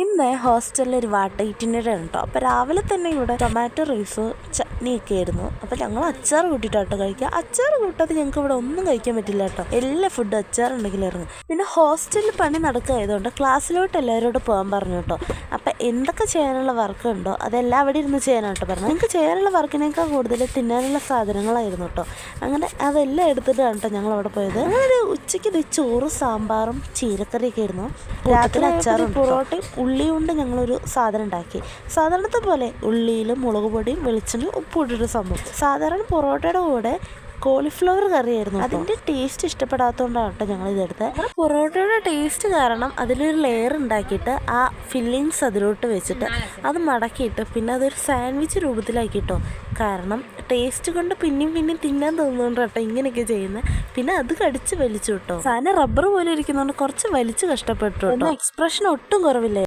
ഇന്ന് ഹോസ്റ്റലിൽ ഒരു വാട്ടൈറ്റിനറി ഈറ്റിനിടെ ഉണ്ടോ. അപ്പോൾ രാവിലെ തന്നെ ഇവിടെ ടൊമാറ്റോ റൈസ് ചട്നിയൊക്കെ ആയിരുന്നു. അപ്പോൾ ഞങ്ങൾ അച്ചാർ കൂട്ടിയിട്ടോ കഴിക്കുക. അച്ചാർ കൂട്ടാതെ ഞങ്ങൾക്ക് ഇവിടെ ഒന്നും കഴിക്കാൻ പറ്റില്ല കേട്ടോ. എല്ലാ ഫുഡും അച്ചാർ ഉണ്ടെങ്കിൽ ഇറങ്ങും പിന്നെ ഹോസ്റ്റലിൽ പണി നടക്കായതുകൊണ്ട് ക്ലാസ്സിലോട്ട് എല്ലാവരോട് പോകാൻ പറഞ്ഞു കേട്ടോ. അപ്പോൾ എന്തൊക്കെ ചെയ്യാനുള്ള വർക്ക് ഉണ്ടോ? അതെല്ലാം അവിടെ ഇരുന്ന് ചെയ്യാനായിട്ട് പറഞ്ഞു ഞങ്ങൾക്ക് ചെയ്യാനുള്ള വർക്കിനേക്കാൾ കൂടുതൽ തിന്നാനുള്ള സാധനങ്ങളായിരുന്നു കേട്ടോ. അങ്ങനെ അതെല്ലാം എടുത്തിട്ടാണ് കേട്ടോ ഞങ്ങൾ അവിടെ പോയത്. അങ്ങനെ ഉച്ചയ്ക്ക് ഇത് ചോറ് സാമ്പാറും ചീരക്കറിയൊക്കെ ആയിരുന്നു. രാത്രി അച്ചാറും പൊറോട്ടയും ഉള്ളി കൊണ്ട് ഞങ്ങളൊരു സാധനം ഉണ്ടാക്കി. സാധാരണത്തെ പോലെ ഉള്ളിയിലും മുളക് പൊടിയും വെളിച്ചെണ്ണയും ഉപ്പ് ഇട്ടിട്ട് സംഭവം. സാധാരണ പൊറോട്ടയുടെ കൂടെ കോളിഫ്ലവർ കറിയായിരുന്നു അതിന്റെ ടേസ്റ്റ് ഇഷ്ടപ്പെടാത്തതുകൊണ്ടാണ് കേട്ടോ ഞങ്ങൾ ഇതെടുത്തത് പൊറോട്ടയുടെ ടേസ്റ്റ് കാരണം അതിലൊരു ലെയർ ഉണ്ടാക്കിയിട്ട് ആ ഫില്ലിങ്സ് അതിലോട്ട് വെച്ചിട്ട് അത് മടക്കിയിട്ട് പിന്നെ അതൊരു സാൻഡ്വിച്ച് രൂപത്തിലാക്കിയിട്ടോ. കാരണം ടേസ്റ്റ് കൊണ്ട് പിന്നെയും പിന്നെയും തിന്നാൻ തോന്നുന്നുണ്ട് കേട്ടോ ഇങ്ങനെയൊക്കെ ചെയ്യുന്നത്. പിന്നെ അത് കടിച്ച് വലിച്ചു കിട്ടോ. സാധനം റബ്ബർ പോലെ ഇരിക്കുന്നതുകൊണ്ട് കുറച്ച് വലിച്ച് കഷ്ടപ്പെട്ടു കേട്ടോ. എക്സ്പ്രഷൻ ഒട്ടും കുറവില്ല.